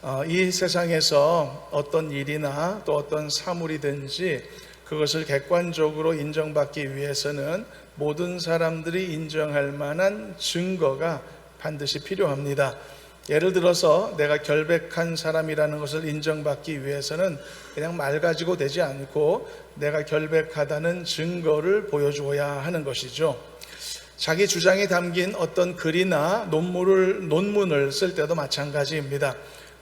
어, 이 세상에서 어떤 일이나 또 어떤 사물이든지 그것을 객관적으로 인정받기 위해서는 모든 사람들이 인정할 만한 증거가 반드시 필요합니다. 예를 들어서 내가 결백한 사람이라는 것을 인정받기 위해서는 그냥 말 가지고 되지 않고 내가 결백하다는 증거를 보여주어야 하는 것이죠. 자기 주장이 담긴 어떤 글이나 논문을, 논문을 쓸 때도 마찬가지입니다.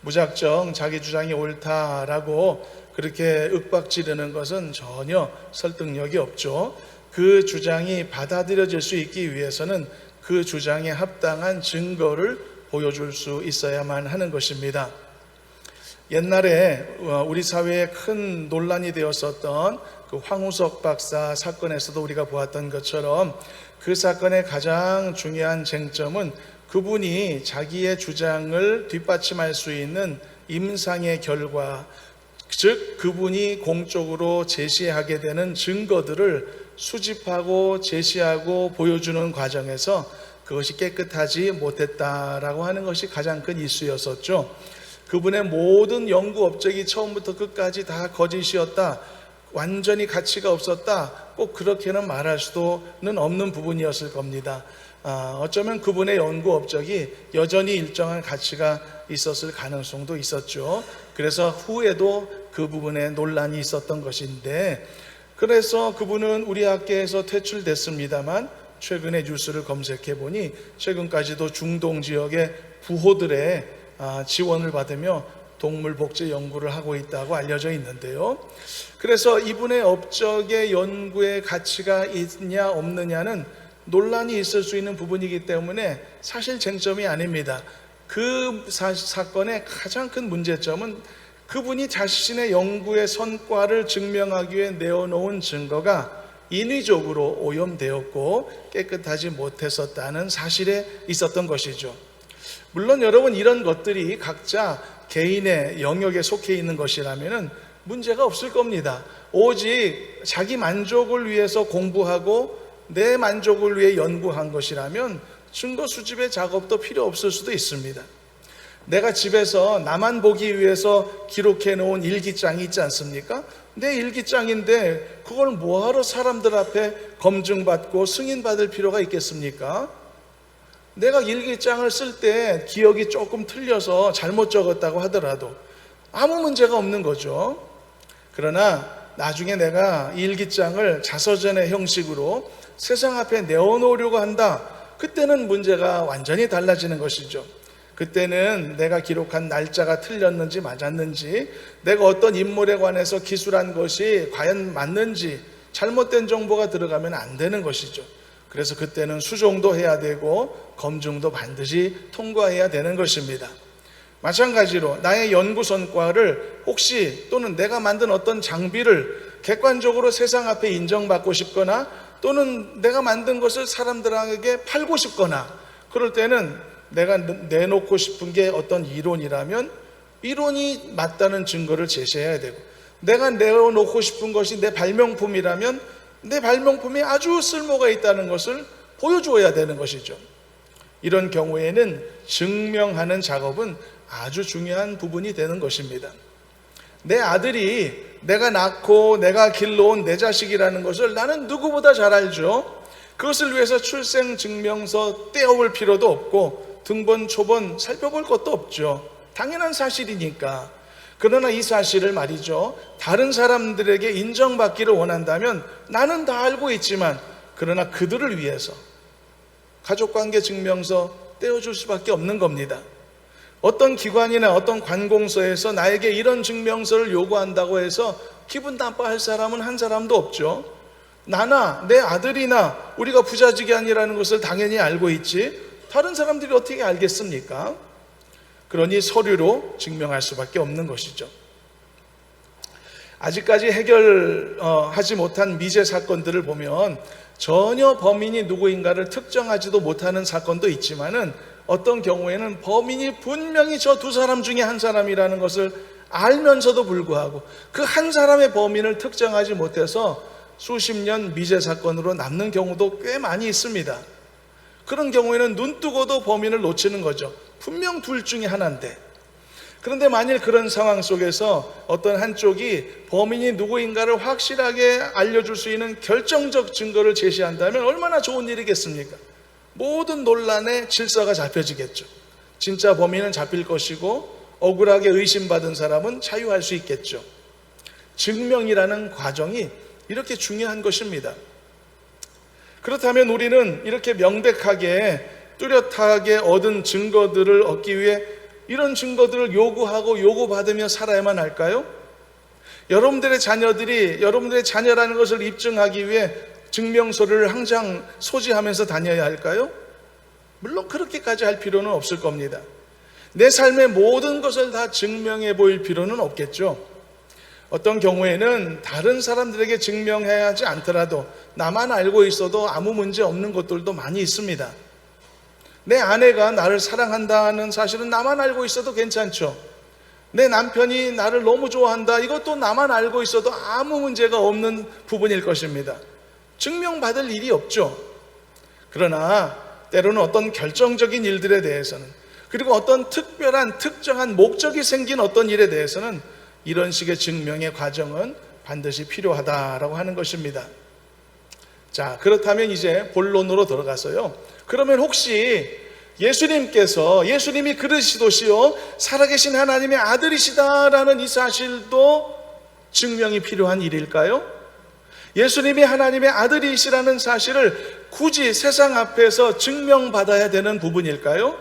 무작정 자기 주장이 옳다라고 그렇게 윽박 지르는 것은 전혀 설득력이 없죠. 그 주장이 받아들여질 수 있기 위해서는 그 주장에 합당한 증거를 보여줄 수 있어야만 하는 것입니다. 옛날에 어, 우리 사회에 큰 논란이 되었었던 그 황우석 박사 사건에서도 우리가 보았던 것처럼 그 사건의 가장 중요한 쟁점은 그분이 자기의 주장을 뒷받침할 수 있는 임상의 결과, 즉 그분이 공적으로 제시하게 되는 증거들을 수집하고 제시하고 보여주는 과정에서 그것이 깨끗하지 못했다라고 하는 것이 가장 큰 이슈였었죠. 그분의 모든 연구 업적이 처음부터 끝까지 다 거짓이었다. 완전히 가치가 없었다. 꼭 그렇게는 말할 수는 없는 부분이었을 겁니다. 아, 어쩌면 그분의 연구 업적이 여전히 일정한 가치가 있었을 가능성도 있었죠. 그래서 후에도 그 부분에 논란이 있었던 것인데, 그래서 그분은 우리 학계에서 퇴출됐습니다만, 최근에 뉴스를 검색해 보니 최근까지도 중동 지역의 부호들의 아, 지원을 받으며 동물 복제 연구를 하고 있다고 알려져 있는데요. 그래서 이분의 업적의 연구의 가치가 있냐 없느냐는 논란이 있을 수 있는 부분이기 때문에 사실 쟁점이 아닙니다. 그 사, 사건의 가장 큰 문제점은 그분이 자신의 연구의 성과를 증명하기 위해 내어놓은 증거가 인위적으로 오염되었고 깨끗하지 못했었다는 사실에 있었던 것이죠. 물론 여러분 이런 것들이 각자 개인의 영역에 속해 있는 것이라면 문제가 없을 겁니다. 오직 자기 만족을 위해서 공부하고 내 만족을 위해 연구한 것이라면 증거 수집의 작업도 필요 없을 수도 있습니다. 내가 집에서 나만 보기 위해서 기록해 놓은 일기장이 있지 않습니까? 내 일기장인데 그걸 뭐하러 사람들 앞에 검증받고 승인받을 필요가 있겠습니까? 내가 일기장을 쓸 때 기억이 조금 틀려서 잘못 적었다고 하더라도 아무 문제가 없는 거죠. 그러나 나중에 내가 일기장을 자서전의 형식으로 세상 앞에 내어놓으려고 한다. 그때는 문제가 완전히 달라지는 것이죠. 그때는 내가 기록한 날짜가 틀렸는지 맞았는지, 내가 어떤 인물에 관해서 기술한 것이 과연 맞는지, 잘못된 정보가 들어가면 안 되는 것이죠. 그래서 그때는 수정도 해야 되고, 검증도 반드시 통과해야 되는 것입니다. 마찬가지로 나의 연구 성과를 혹시 또는 내가 만든 어떤 장비를 객관적으로 세상 앞에 인정받고 싶거나 또는 내가 만든 것을 사람들에게 팔고 싶거나 그럴 때는 내가 내놓고 싶은 게 어떤 이론이라면 이론이 맞다는 증거를 제시해야 되고 내가 내어놓고 싶은 것이 내 발명품이라면 내 발명품이 아주 쓸모가 있다는 것을 보여주어야 되는 것이죠. 이런 경우에는 증명하는 작업은 아주 중요한 부분이 되는 것입니다. 내 아들이 내가 낳고 내가 길러온 내 자식이라는 것을 나는 누구보다 잘 알죠. 그것을 위해서 출생 증명서 떼어볼 필요도 없고 등본 초본 살펴볼 것도 없죠. 당연한 사실이니까. 그러나 이 사실을 말이죠. 다른 사람들에게 인정받기를 원한다면 나는 다 알고 있지만 그러나 그들을 위해서 가족관계 증명서 떼어줄 수밖에 없는 겁니다. 어떤 기관이나 어떤 관공서에서 나에게 이런 증명서를 요구한다고 해서 기분 나빠할 사람은 한 사람도 없죠. 나나 내 아들이나 우리가 부자지간이라는 것을 당연히 알고 있지. 다른 사람들이 어떻게 알겠습니까? 그러니 서류로 증명할 수밖에 없는 것이죠. 아직까지 해결하지 못한 미제 사건들을 보면 전혀 범인이 누구인가를 특정하지도 못하는 사건도 있지만은 어떤 경우에는 범인이 분명히 저 두 사람 중에 한 사람이라는 것을 알면서도 불구하고 그 한 사람의 범인을 특정하지 못해서 수십 년 미제 사건으로 남는 경우도 꽤 많이 있습니다. 그런 경우에는 눈 뜨고도 범인을 놓치는 거죠. 분명 둘 중에 하나인데. 그런데 만일 그런 상황 속에서 어떤 한쪽이 범인이 누구인가를 확실하게 알려줄 수 있는 결정적 증거를 제시한다면 얼마나 좋은 일이겠습니까? 모든 논란의 질서가 잡혀지겠죠. 진짜 범인은 잡힐 것이고 억울하게 의심받은 사람은 자유할 수 있겠죠. 증명이라는 과정이 이렇게 중요한 것입니다. 그렇다면 우리는 이렇게 명백하게 뚜렷하게 얻은 증거들을 얻기 위해 이런 증거들을 요구하고 요구받으며 살아야만 할까요? 여러분들의 자녀들이 여러분들의 자녀라는 것을 입증하기 위해 증명서를 항상 소지하면서 다녀야 할까요? 물론 그렇게까지 할 필요는 없을 겁니다. 내 삶의 모든 것을 다 증명해 보일 필요는 없겠죠. 어떤 경우에는 다른 사람들에게 증명해야 하지 않더라도 나만 알고 있어도 아무 문제 없는 것들도 많이 있습니다. 내 아내가 나를 사랑한다는 사실은 나만 알고 있어도 괜찮죠. 내 남편이 나를 너무 좋아한다. 이것도 나만 알고 있어도 아무 문제가 없는 부분일 것입니다. 증명받을 일이 없죠. 그러나 때로는 어떤 결정적인 일들에 대해서는 그리고 어떤 특별한 특정한 목적이 생긴 어떤 일에 대해서는 이런 식의 증명의 과정은 반드시 필요하다라고 하는 것입니다. 자, 그렇다면 이제 본론으로 들어가서요. 그러면 혹시 예수님께서 예수님이 그러시도시요 살아계신 하나님의 아들이시다라는 이 사실도 증명이 필요한 일일까요? 예수님이 하나님의 아들이시라는 사실을 굳이 세상 앞에서 증명받아야 되는 부분일까요?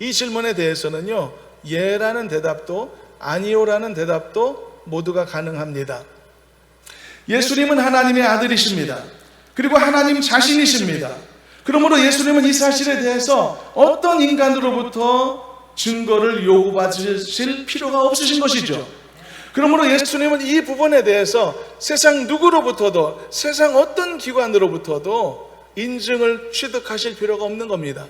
이 질문에 대해서는요, 예라는 대답도 아니오라는 대답도 모두가 가능합니다. 예수님은 하나님의 아들이십니다. 그리고 하나님 자신이십니다. 그러므로 예수님은 이 사실에 대해서 어떤 인간으로부터 증거를 요구받으실 필요가 없으신 것이죠. 그러므로 예수님은 이 부분에 대해서 세상 누구로부터도 세상 어떤 기관으로부터도 인증을 취득하실 필요가 없는 겁니다.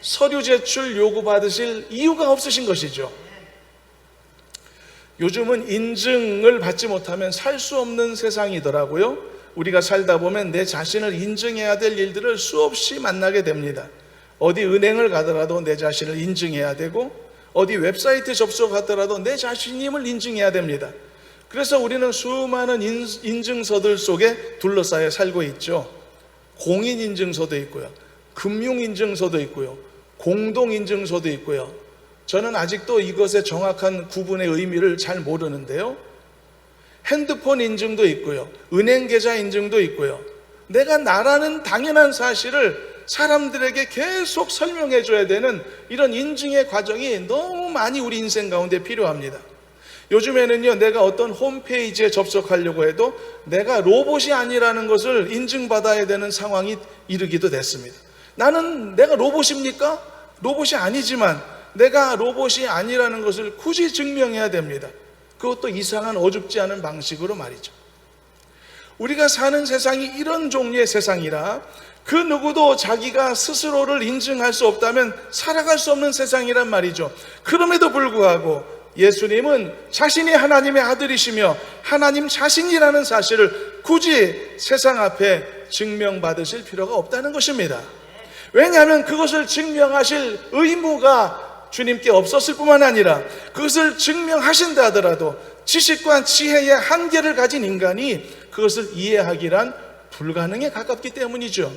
서류 제출 요구 받으실 이유가 없으신 것이죠. 요즘은 인증을 받지 못하면 살 수 없는 세상이더라고요. 우리가 살다 보면 내 자신을 인증해야 될 일들을 수없이 만나게 됩니다. 어디 은행을 가더라도 내 자신을 인증해야 되고, 어디 웹사이트 접속하더라도 내 자신임을 인증해야 됩니다. 그래서 우리는 수많은 인증서들 속에 둘러싸여 살고 있죠. 공인 인증서도 있고요. 금융 인증서도 있고요. 공동 인증서도 있고요. 저는 아직도 이것의 정확한 구분의 의미를 잘 모르는데요. 핸드폰 인증도 있고요. 은행 계좌 인증도 있고요. 내가 나라는 당연한 사실을 사람들에게 계속 설명해 줘야 되는 이런 인증의 과정이 너무 많이 우리 인생 가운데 필요합니다. 요즘에는요, 내가 어떤 홈페이지에 접속하려고 해도 내가 로봇이 아니라는 것을 인증받아야 되는 상황이 이르기도 됐습니다. 나는 내가 로봇입니까? 로봇이 아니지만 내가 로봇이 아니라는 것을 굳이 증명해야 됩니다. 그것도 이상한 어줍지 않은 방식으로 말이죠. 우리가 사는 세상이 이런 종류의 세상이라 그 누구도 자기가 스스로를 인증할 수 없다면 살아갈 수 없는 세상이란 말이죠. 그럼에도 불구하고 예수님은 자신이 하나님의 아들이시며 하나님 자신이라는 사실을 굳이 세상 앞에 증명받으실 필요가 없다는 것입니다. 왜냐하면 그것을 증명하실 의무가 주님께 없었을 뿐만 아니라 그것을 증명하신다 하더라도 지식과 지혜의 한계를 가진 인간이 그것을 이해하기란 불가능에 가깝기 때문이죠.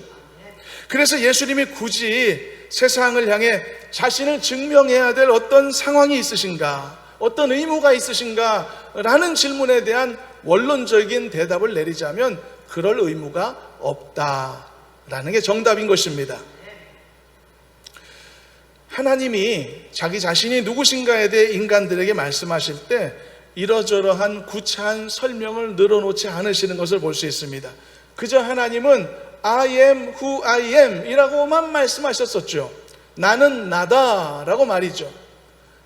그래서 예수님이 굳이 세상을 향해 자신을 증명해야 될 어떤 상황이 있으신가, 어떤 의무가 있으신가 라는 질문에 대한 원론적인 대답을 내리자면 그럴 의무가 없다 라는 게 정답인 것입니다. 하나님이 자기 자신이 누구신가에 대해 인간들에게 말씀하실 때 이러저러한 구차한 설명을 늘어놓지 않으시는 것을 볼 수 있습니다. 그저 하나님은 I am who I am 이라고만 말씀하셨었죠. 나는 나다 라고 말이죠.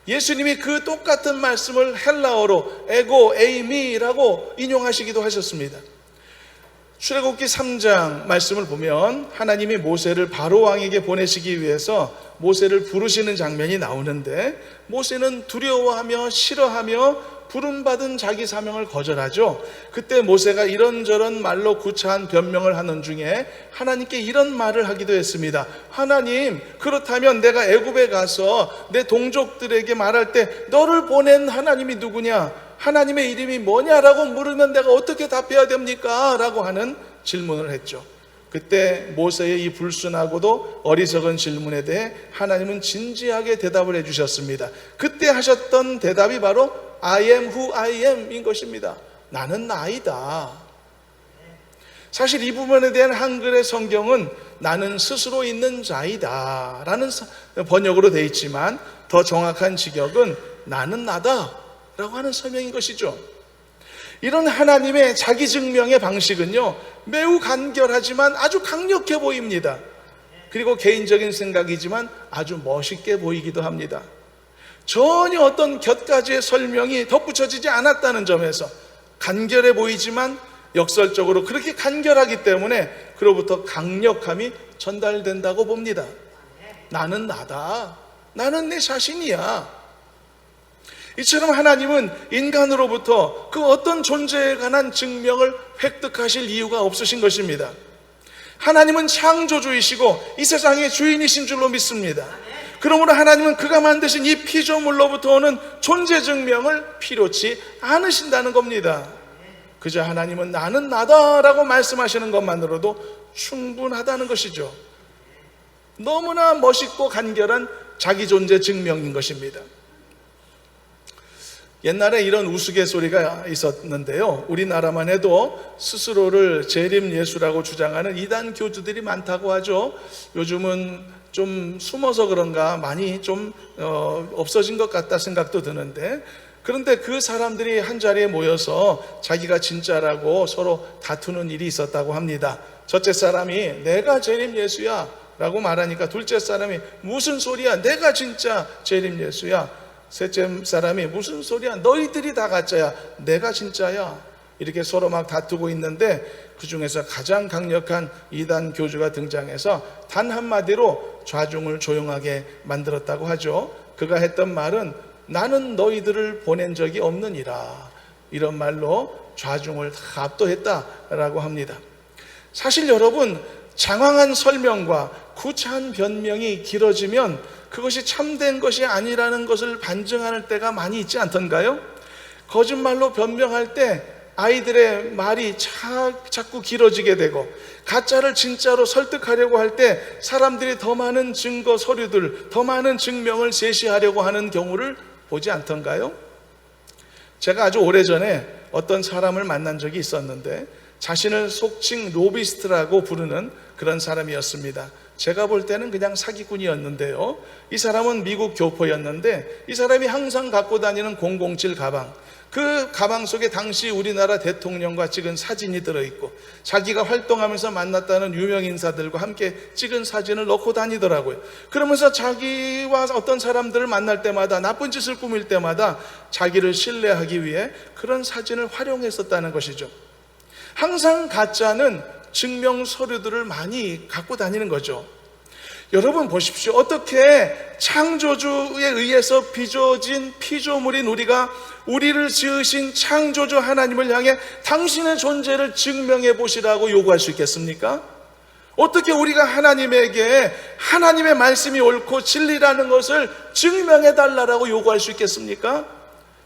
예수님이 그 똑같은 말씀을 헬라어로 에고 에이미라고 인용하시기도 하셨습니다. 출애굽기 3장 말씀을 보면 하나님이 모세를 바로 왕에게 보내시기 위해서 모세를 부르시는 장면이 나오는데 모세는 두려워하며 싫어하며 부름받은 자기 사명을 거절하죠. 그때 모세가 이런저런 말로 구차한 변명을 하는 중에 하나님께 이런 말을 하기도 했습니다. 하나님, 그렇다면 내가 애굽에 가서 내 동족들에게 말할 때 너를 보낸 하나님이 누구냐? 하나님의 이름이 뭐냐라고 물으면 내가 어떻게 답해야 됩니까? 라고 하는 질문을 했죠. 그때 모세의 이 불순하고도 어리석은 질문에 대해 하나님은 진지하게 대답을 해 주셨습니다. 그때 하셨던 대답이 바로 I am who I am 인 것입니다. 나는 나이다. 사실 이 부분에 대한 한글의 성경은 나는 스스로 있는 자이다 라는 번역으로 되어 있지만 더 정확한 직역은 나는 나다 라고 하는 설명인 것이죠. 이런 하나님의 자기 증명의 방식은요, 매우 간결하지만 아주 강력해 보입니다. 그리고 개인적인 생각이지만 아주 멋있게 보이기도 합니다. 전혀 어떤 곁가지의 설명이 덧붙여지지 않았다는 점에서 간결해 보이지만 역설적으로 그렇게 간결하기 때문에 그로부터 강력함이 전달된다고 봅니다. 나는 나다. 나는 내 자신이야. 이처럼 하나님은 인간으로부터 그 어떤 존재에 관한 증명을 획득하실 이유가 없으신 것입니다. 하나님은 창조주이시고 이 세상의 주인이신 줄로 믿습니다. 그러므로 하나님은 그가 만드신 이 피조물로부터 오는 존재 증명을 필요치 않으신다는 겁니다. 그저 하나님은 나는 나다라고 말씀하시는 것만으로도 충분하다는 것이죠. 너무나 멋있고 간결한 자기 존재 증명인 것입니다. 옛날에 이런 우스갯소리가 있었는데요. 우리나라만 해도 스스로를 재림 예수라고 주장하는 이단 교주들이 많다고 하죠. 요즘은 좀 숨어서 그런가 많이 좀 어, 없어진 것 같다 생각도 드는데 그런데 그 사람들이 한 자리에 모여서 자기가 진짜라고 서로 다투는 일이 있었다고 합니다. 첫째 사람이 내가 재림 예수야 라고 말하니까 둘째 사람이 무슨 소리야 내가 진짜 재림 예수야 셋째 사람이 무슨 소리야? 너희들이 다 가짜야. 내가 진짜야. 이렇게 서로 막 다투고 있는데 그 중에서 가장 강력한 이단 교주가 등장해서 단 한마디로 좌중을 조용하게 만들었다고 하죠. 그가 했던 말은 나는 너희들을 보낸 적이 없느니라. 이런 말로 좌중을 다 압도했다라고 합니다. 사실 여러분, 장황한 설명과 구차한 변명이 길어지면 그것이 참된 것이 아니라는 것을 반증하는 때가 많이 있지 않던가요? 거짓말로 변명할 때 아이들의 말이 자, 자꾸 길어지게 되고 가짜를 진짜로 설득하려고 할 때 사람들이 더 많은 증거 서류들, 더 많은 증명을 제시하려고 하는 경우를 보지 않던가요? 제가 아주 오래전에 어떤 사람을 만난 적이 있었는데 자신을 속칭 로비스트라고 부르는 그런 사람이었습니다. 제가 볼 때는 그냥 사기꾼이었는데요. 이 사람은 미국 교포였는데 이 사람이 항상 갖고 다니는 007 가방. 그 가방 속에 당시 우리나라 대통령과 찍은 사진이 들어있고 자기가 활동하면서 만났다는 유명 인사들과 함께 찍은 사진을 넣고 다니더라고요. 그러면서 자기와 어떤 사람들을 만날 때마다 나쁜 짓을 꾸밀 때마다 자기를 신뢰하기 위해 그런 사진을 활용했었다는 것이죠. 항상 가짜는 증명 서류들을 많이 갖고 다니는 거죠. 여러분 보십시오. 어떻게 창조주에 의해서 빚어진 피조물인 우리가 우리를 지으신 창조주 하나님을 향해 당신의 존재를 증명해 보시라고 요구할 수 있겠습니까? 어떻게 우리가 하나님에게 하나님의 말씀이 옳고 진리라는 것을 증명해 달라고 요구할 수 있겠습니까?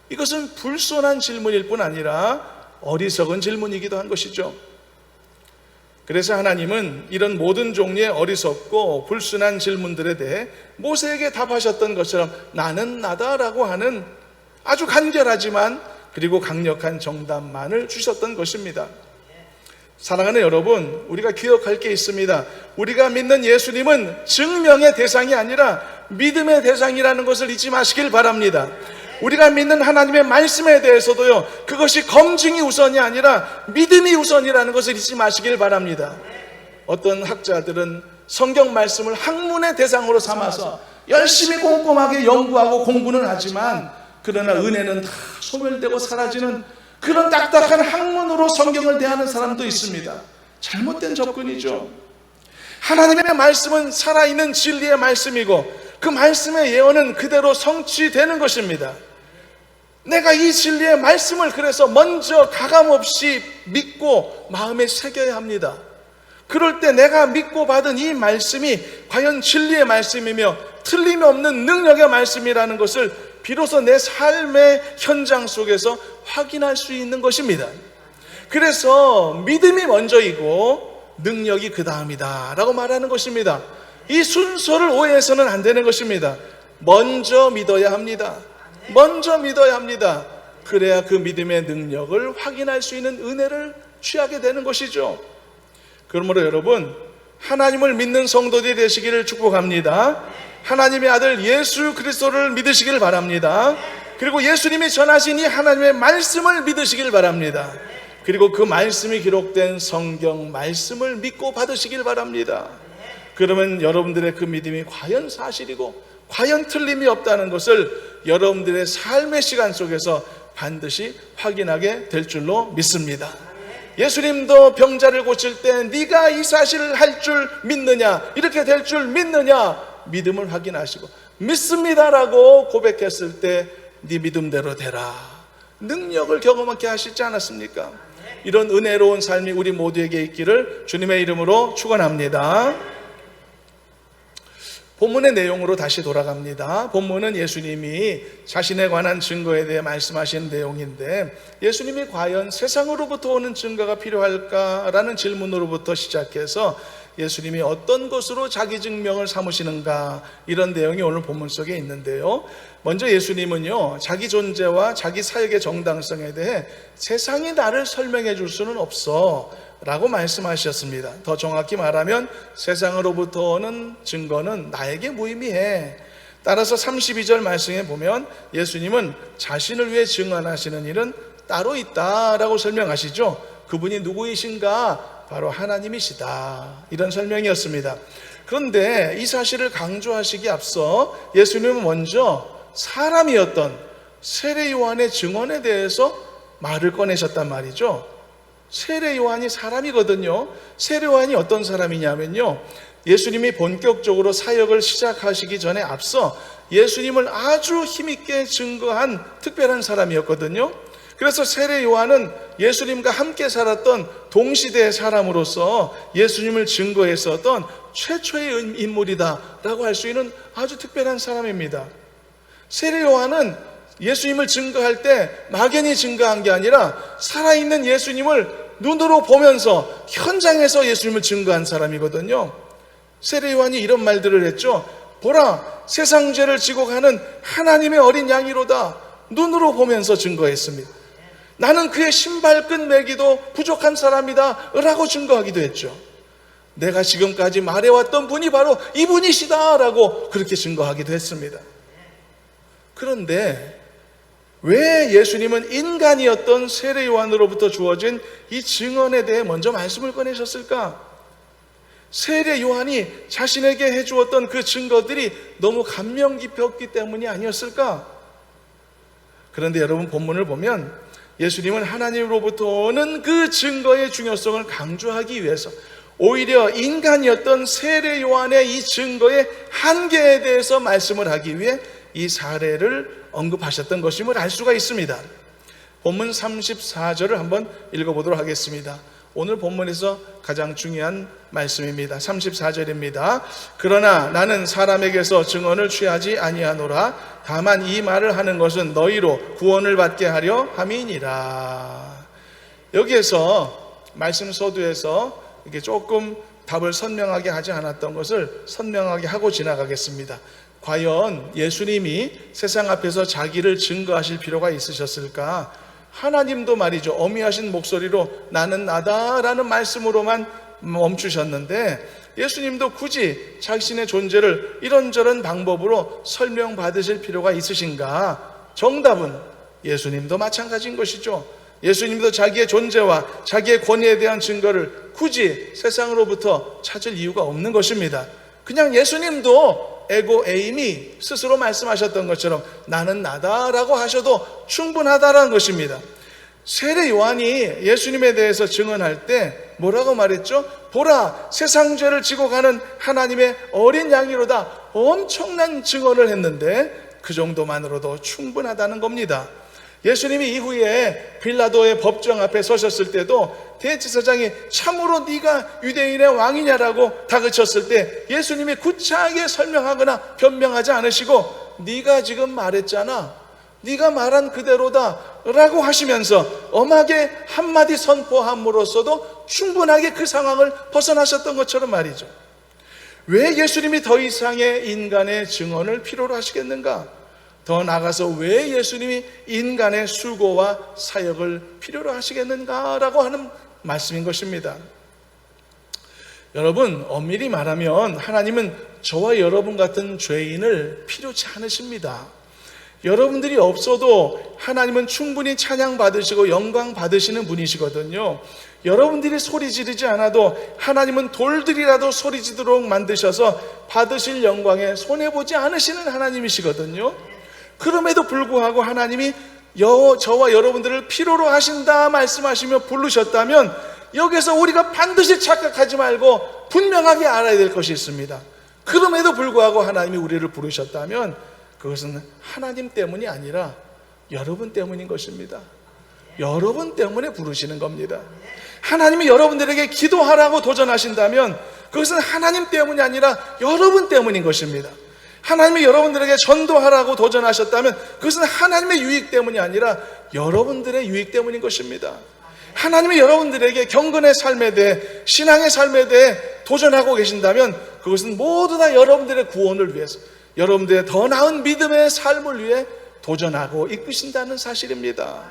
이것은 불손한 질문일 뿐 아니라 어리석은 질문이기도 한 것이죠. 그래서 하나님은 이런 모든 종류의 어리석고 불순한 질문들에 대해 모세에게 답하셨던 것처럼 나는 나다라고 하는 아주 간결하지만 그리고 강력한 정답만을 주셨던 것입니다. 사랑하는 여러분, 우리가 기억할 게 있습니다. 우리가 믿는 예수님은 증명의 대상이 아니라 믿음의 대상이라는 것을 잊지 마시길 바랍니다. 우리가 믿는 하나님의 말씀에 대해서도요, 그것이 검증이 우선이 아니라 믿음이 우선이라는 것을 잊지 마시길 바랍니다. 어떤 학자들은 성경 말씀을 학문의 대상으로 삼아서 열심히 꼼꼼하게 연구하고 공부는 하지만 그러나 은혜는 다 소멸되고 사라지는 그런 딱딱한 학문으로 성경을 대하는 사람도 있습니다. 잘못된 접근이죠. 하나님의 말씀은 살아있는 진리의 말씀이고 그 말씀의 예언은 그대로 성취되는 것입니다. 내가 이 진리의 말씀을 그래서 먼저 가감없이 믿고 마음에 새겨야 합니다. 그럴 때 내가 믿고 받은 이 말씀이 과연 진리의 말씀이며 틀림이 없는 능력의 말씀이라는 것을 비로소 내 삶의 현장 속에서 확인할 수 있는 것입니다. 그래서 믿음이 먼저이고 능력이 그 다음이다 라고 말하는 것입니다. 이 순서를 오해해서는 안 되는 것입니다. 먼저 믿어야 합니다. 먼저 믿어야 합니다. 그래야 그 믿음의 능력을 확인할 수 있는 은혜를 취하게 되는 것이죠. 그러므로 여러분, 하나님을 믿는 성도들이 되시기를 축복합니다. 하나님의 아들 예수 그리스도를 믿으시길 바랍니다. 그리고 예수님이 전하신 이 하나님의 말씀을 믿으시길 바랍니다. 그리고 그 말씀이 기록된 성경 말씀을 믿고 받으시길 바랍니다. 그러면 여러분들의 그 믿음이 과연 사실이고 과연 틀림이 없다는 것을 여러분들의 삶의 시간 속에서 반드시 확인하게 될 줄로 믿습니다. 예수님도 병자를 고칠 때 네가 이 사실을 할 줄 믿느냐 이렇게 될 줄 믿느냐 믿음을 확인하시고 믿습니다라고 고백했을 때 네 믿음대로 되라 능력을 경험하게 하시지 않았습니까? 이런 은혜로운 삶이 우리 모두에게 있기를 주님의 이름으로 축원합니다. 본문의 내용으로 다시 돌아갑니다. 본문은 예수님이 자신에 관한 증거에 대해 말씀하신 내용인데 예수님이 과연 세상으로부터 오는 증거가 필요할까라는 질문으로부터 시작해서 예수님이 어떤 것으로 자기 증명을 삼으시는가 이런 내용이 오늘 본문 속에 있는데요. 먼저 예수님은요, 자기 존재와 자기 사역의 정당성에 대해 세상이 나를 설명해 줄 수는 없어. 라고 말씀하셨습니다. 더 정확히 말하면 세상으로부터 오는 증거는 나에게 무의미해. 따라서 32절 말씀에 보면 예수님은 자신을 위해 증언하시는 일은 따로 있다라고 설명하시죠. 그분이 누구이신가? 바로 하나님이시다. 이런 설명이었습니다. 그런데 이 사실을 강조하시기 앞서 예수님은 먼저 사람이었던 세례 요한의 증언에 대해서 말을 꺼내셨단 말이죠. 세례 요한이 사람이거든요. 세례 요한이 어떤 사람이냐면요. 예수님이 본격적으로 사역을 시작하시기 전에 앞서 예수님을 아주 힘있게 증거한 특별한 사람이었거든요. 그래서 세례 요한은 예수님과 함께 살았던 동시대의 사람으로서 예수님을 증거했었던 최초의 인물이다라고 할 수 있는 아주 특별한 사람입니다. 세례 요한은 예수님을 증거할 때 막연히 증거한 게 아니라 살아있는 예수님을 눈으로 보면서 현장에서 예수님을 증거한 사람이거든요. 세례 요한이 이런 말들을 했죠. 보라, 세상 죄를 지고 가는 하나님의 어린 양이로다. 눈으로 보면서 증거했습니다. 나는 그의 신발끈 매기도 부족한 사람이다. 라고 증거하기도 했죠. 내가 지금까지 말해왔던 분이 바로 이분이시다. 라고 그렇게 증거하기도 했습니다. 그런데 왜 예수님은 인간이었던 세례 요한으로부터 주어진 이 증언에 대해 먼저 말씀을 꺼내셨을까? 세례 요한이 자신에게 해주었던 그 증거들이 너무 감명 깊었기 때문이 아니었을까? 그런데 여러분 본문을 보면 예수님은 하나님으로부터 오는 그 증거의 중요성을 강조하기 위해서 오히려 인간이었던 세례 요한의 이 증거의 한계에 대해서 말씀을 하기 위해 이 사례를 언급하셨던 것임을 알 수가 있습니다. 본문 34절을 한번 읽어보도록 하겠습니다. 오늘 본문에서 가장 중요한 말씀입니다. 34절입니다. 그러나 나는 사람에게서 증언을 취하지 아니하노라. 다만 이 말을 하는 것은 너희로 구원을 받게 하려 함이니라. 여기에서 말씀 서두에서 이게 조금 답을 선명하게 하지 않았던 것을 선명하게 하고 지나가겠습니다. 과연 예수님이 세상 앞에서 자기를 증거하실 필요가 있으셨을까? 하나님도 말이죠. 어미하신 목소리로 나는 나다라는 말씀으로만 멈추셨는데 예수님도 굳이 자신의 존재를 이런저런 방법으로 설명받으실 필요가 있으신가? 정답은 예수님도 마찬가지인 것이죠. 예수님도 자기의 존재와 자기의 권위에 대한 증거를 굳이 세상으로부터 찾을 이유가 없는 것입니다. 그냥 예수님도 에고 에임이 스스로 말씀하셨던 것처럼 나는 나다라고 하셔도 충분하다라는 것입니다. 세례 요한이 예수님에 대해서 증언할 때 뭐라고 말했죠? 보라, 세상 죄를 지고 가는 하나님의 어린 양이로다. 엄청난 증언을 했는데 그 정도만으로도 충분하다는 겁니다. 예수님이 이후에 빌라도의 법정 앞에 서셨을 때도 대제사장이 참으로 네가 유대인의 왕이냐라고 다그쳤을 때 예수님이 구차하게 설명하거나 변명하지 않으시고 네가 지금 말했잖아. 네가 말한 그대로다라고 하시면서 엄하게 한마디 선포함으로써도 충분하게 그 상황을 벗어나셨던 것처럼 말이죠. 왜 예수님이 더 이상의 인간의 증언을 필요로 하시겠는가? 더 나아가서 왜 예수님이 인간의 수고와 사역을 필요로 하시겠는가라고 하는 말씀인 것입니다. 여러분, 엄밀히 말하면 하나님은 저와 여러분 같은 죄인을 필요치 않으십니다. 여러분들이 없어도 하나님은 충분히 찬양 받으시고 영광 받으시는 분이시거든요. 여러분들이 소리 지르지 않아도 하나님은 돌들이라도 소리 지도록 만드셔서 받으실 영광에 손해보지 않으시는 하나님이시거든요. 그럼에도 불구하고 하나님이 여, 저와 여러분들을 필요로 하신다 말씀하시며 부르셨다면 여기서 우리가 반드시 착각하지 말고 분명하게 알아야 될 것이 있습니다. 그럼에도 불구하고 하나님이 우리를 부르셨다면 그것은 하나님 때문이 아니라 여러분 때문인 것입니다. 여러분 때문에 부르시는 겁니다. 하나님이 여러분들에게 기도하라고 도전하신다면 그것은 하나님 때문이 아니라 여러분 때문인 것입니다. 하나님이 여러분들에게 전도하라고 도전하셨다면 그것은 하나님의 유익 때문이 아니라 여러분들의 유익 때문인 것입니다. 하나님이 여러분들에게 경건의 삶에 대해 신앙의 삶에 대해 도전하고 계신다면 그것은 모두 다 여러분들의 구원을 위해서 여러분들의 더 나은 믿음의 삶을 위해 도전하고 이끄신다는 사실입니다.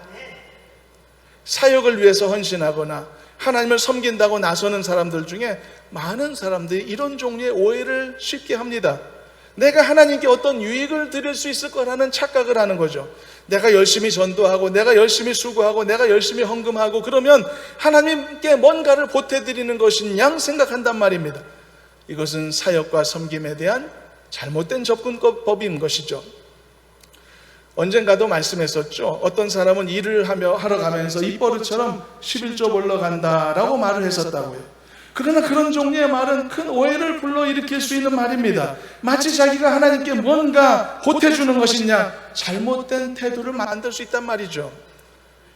사역을 위해서 헌신하거나 하나님을 섬긴다고 나서는 사람들 중에 많은 사람들이 이런 종류의 오해를 쉽게 합니다. 내가 하나님께 어떤 유익을 드릴 수 있을 거라는 착각을 하는 거죠. 내가 열심히 전도하고, 내가 열심히 수고하고, 내가 열심히 헌금하고, 그러면 하나님께 뭔가를 보태드리는 것인 양 생각한단 말입니다. 이것은 사역과 섬김에 대한 잘못된 접근법인 것이죠. 언젠가도 말씀했었죠. 어떤 사람은 일을 하며 하러 가면서 입버릇처럼 11조 벌러 간다라고 말을 했었다고요. 그러나 그런 종류의 말은 큰 오해를 불러일으킬 수 있는 말입니다. 마치 자기가 하나님께 뭔가 보태주는 것이냐 잘못된 태도를 만들 수 있단 말이죠.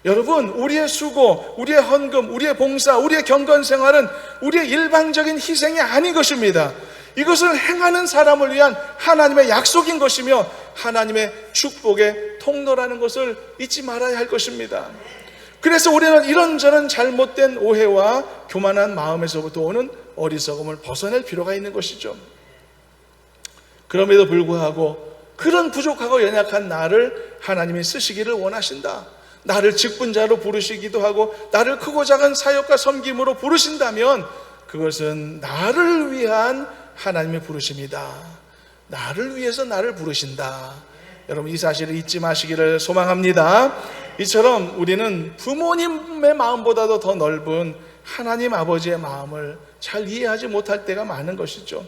여러분, 우리의 수고, 우리의 헌금, 우리의 봉사, 우리의 경건 생활은 우리의 일방적인 희생이 아닌 것입니다. 이것은 행하는 사람을 위한 하나님의 약속인 것이며 하나님의 축복의 통로라는 것을 잊지 말아야 할 것입니다. 그래서 우리는 이런저런 잘못된 오해와 교만한 마음에서부터 오는 어리석음을 벗어낼 필요가 있는 것이죠. 그럼에도 불구하고 그런 부족하고 연약한 나를 하나님이 쓰시기를 원하신다. 나를 직분자로 부르시기도 하고 나를 크고 작은 사역과 섬김으로 부르신다면 그것은 나를 위한 하나님의 부르심이다. 나를 위해서 나를 부르신다. 여러분 이 사실을 잊지 마시기를 소망합니다. 이처럼 우리는 부모님의 마음보다도 더 넓은 하나님 아버지의 마음을 잘 이해하지 못할 때가 많은 것이죠.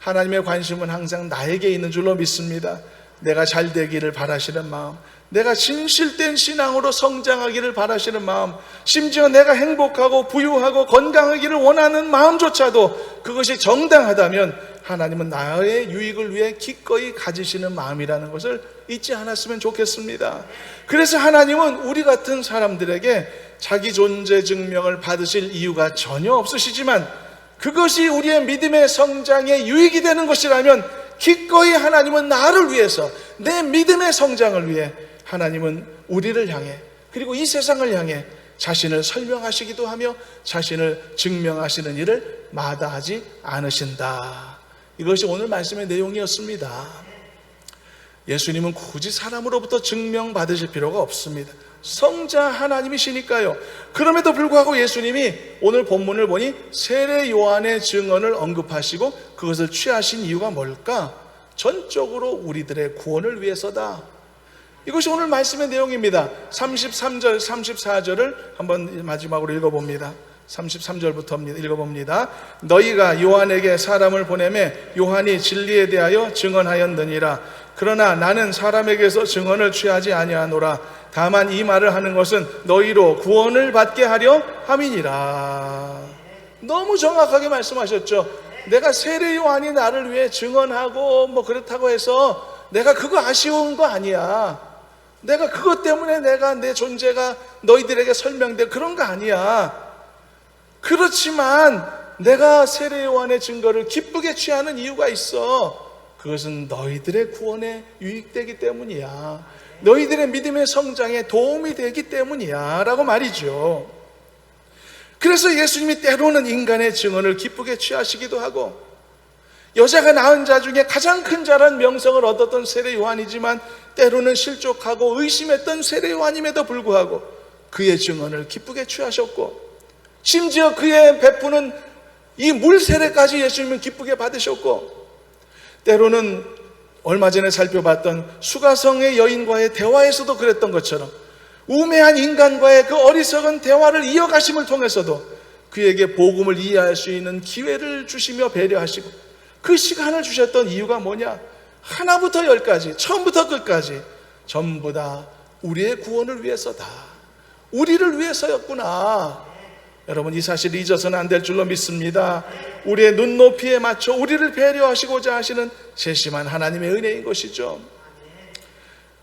하나님의 관심은 항상 나에게 있는 줄로 믿습니다. 내가 잘 되기를 바라시는 마음, 내가 진실된 신앙으로 성장하기를 바라시는 마음, 심지어 내가 행복하고 부유하고 건강하기를 원하는 마음조차도 그것이 정당하다면 하나님은 나의 유익을 위해 기꺼이 가지시는 마음이라는 것을 잊지 않았으면 좋겠습니다. 그래서 하나님은 우리 같은 사람들에게 자기 존재 증명을 받으실 이유가 전혀 없으시지만 그것이 우리의 믿음의 성장에 유익이 되는 것이라면 기꺼이 하나님은 나를 위해서 내 믿음의 성장을 위해 하나님은 우리를 향해 그리고 이 세상을 향해 자신을 설명하시기도 하며 자신을 증명하시는 일을 마다하지 않으신다. 이것이 오늘 말씀의 내용이었습니다. 예수님은 굳이 사람으로부터 증명받으실 필요가 없습니다. 성자 하나님이시니까요. 그럼에도 불구하고 예수님이 오늘 본문을 보니 세례 요한의 증언을 언급하시고 그것을 취하신 이유가 뭘까? 전적으로 우리들의 구원을 위해서다. 이것이 오늘 말씀의 내용입니다. 33절, 34절을 한번 마지막으로 읽어봅니다. 33절부터 읽어봅니다. 너희가 요한에게 사람을 보내매 요한이 진리에 대하여 증언하였느니라. 그러나 나는 사람에게서 증언을 취하지 아니하노라. 다만 이 말을 하는 것은 너희로 구원을 받게 하려 함이니라. 너무 정확하게 말씀하셨죠. 내가 세례 요한이 나를 위해 증언하고 뭐 그렇다고 해서 내가 그거 아쉬운 거 아니야. 내가 그것 때문에 내가 내 존재가 너희들에게 설명돼 그런 거 아니야. 그렇지만 내가 세례 요한의 증거를 기쁘게 취하는 이유가 있어. 그것은 너희들의 구원에 유익되기 때문이야. 너희들의 믿음의 성장에 도움이 되기 때문이야. 라고 말이죠. 그래서 예수님이 때로는 인간의 증언을 기쁘게 취하시기도 하고 여자가 낳은 자 중에 가장 큰 자란 명성을 얻었던 세례 요한이지만 때로는 실족하고 의심했던 세례 요한임에도 불구하고 그의 증언을 기쁘게 취하셨고 심지어 그의 베푸는 이 물 세례까지 예수님은 기쁘게 받으셨고 때로는 얼마 전에 살펴봤던 수가성의 여인과의 대화에서도 그랬던 것처럼 우매한 인간과의 그 어리석은 대화를 이어가심을 통해서도 그에게 복음을 이해할 수 있는 기회를 주시며 배려하시고 그 시간을 주셨던 이유가 뭐냐? 하나부터 열까지, 처음부터 끝까지 전부 다 우리의 구원을 위해서다. 우리를 위해서였구나. 여러분 이 사실을 잊어서는 안 될 줄로 믿습니다. 우리의 눈높이에 맞춰 우리를 배려하시고자 하시는 세심한 하나님의 은혜인 것이죠.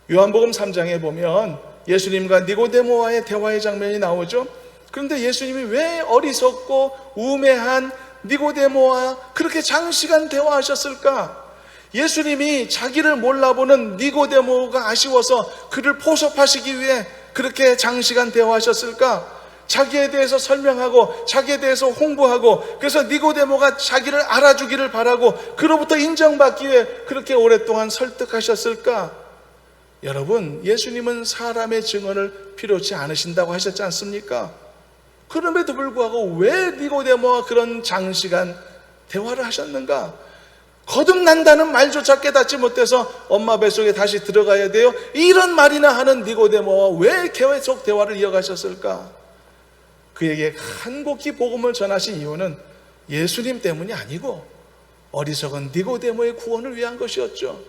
요한복음 3장에 보면 예수님과 니고데모와의 대화의 장면이 나오죠. 그런데 예수님이 왜 어리석고 우매한 니고데모와 그렇게 장시간 대화하셨을까? 예수님이 자기를 몰라보는 니고데모가 아쉬워서 그를 포섭하시기 위해 그렇게 장시간 대화하셨을까? 자기에 대해서 설명하고 자기에 대해서 홍보하고 그래서 니고데모가 자기를 알아주기를 바라고 그로부터 인정받기 위해 그렇게 오랫동안 설득하셨을까? 여러분, 예수님은 사람의 증언을 필요치 않으신다고 하셨지 않습니까? 그럼에도 불구하고 왜 니고데모와 그런 장시간 대화를 하셨는가? 거듭난다는 말조차 깨닫지 못해서 엄마 뱃속에 다시 들어가야 돼요. 이런 말이나 하는 니고데모와 왜 계속 대화를 이어가셨을까? 그에게 한곡히 복음을 전하신 이유는 예수님 때문이 아니고 어리석은 니고데모의 구원을 위한 것이었죠.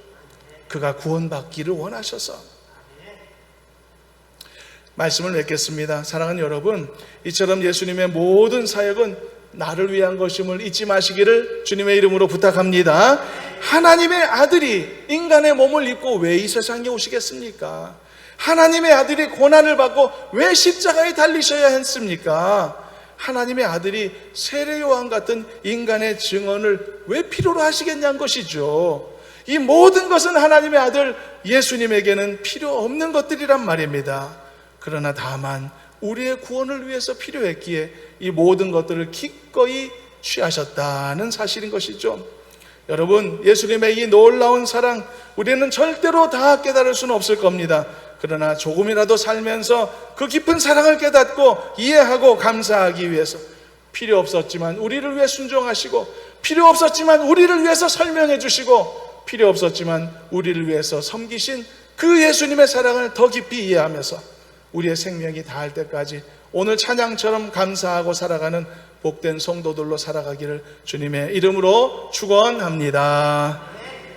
그가 구원받기를 원하셔서 말씀을 맺겠습니다. 사랑하는 여러분, 이처럼 예수님의 모든 사역은 나를 위한 것임을 잊지 마시기를 주님의 이름으로 부탁합니다. 하나님의 아들이 인간의 몸을 입고 왜 이 세상에 오시겠습니까? 하나님의 아들이 고난을 받고 왜 십자가에 달리셔야 했습니까? 하나님의 아들이 세례 요한 같은 인간의 증언을 왜 필요로 하시겠냐는 것이죠. 이 모든 것은 하나님의 아들 예수님에게는 필요 없는 것들이란 말입니다. 그러나 다만 우리의 구원을 위해서 필요했기에 이 모든 것들을 기꺼이 취하셨다는 사실인 것이죠. 여러분, 예수님의 이 놀라운 사랑, 우리는 절대로 다 깨달을 수는 없을 겁니다. 그러나 조금이라도 살면서 그 깊은 사랑을 깨닫고 이해하고 감사하기 위해서 필요 없었지만 우리를 위해 순종하시고 필요 없었지만 우리를 위해서 설명해 주시고 필요 없었지만 우리를 위해서 섬기신 그 예수님의 사랑을 더 깊이 이해하면서 우리의 생명이 다할 때까지 오늘 찬양처럼 감사하고 살아가는 복된 성도들로 살아가기를 주님의 이름으로 축원합니다.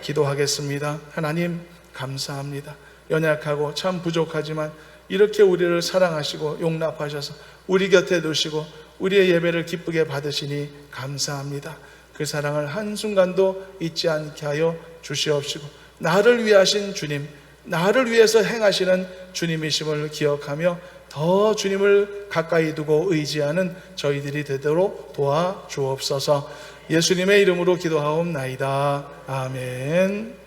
기도하겠습니다. 하나님 감사합니다. 연약하고 참 부족하지만 이렇게 우리를 사랑하시고 용납하셔서 우리 곁에 두시고 우리의 예배를 기쁘게 받으시니 감사합니다. 그 사랑을 한순간도 잊지 않게 하여 주시옵시고 나를 위하신 주님, 나를 위해서 행하시는 주님이심을 기억하며 더 주님을 가까이 두고 의지하는 저희들이 되도록 도와 주옵소서. 예수님의 이름으로 기도하옵나이다. 아멘.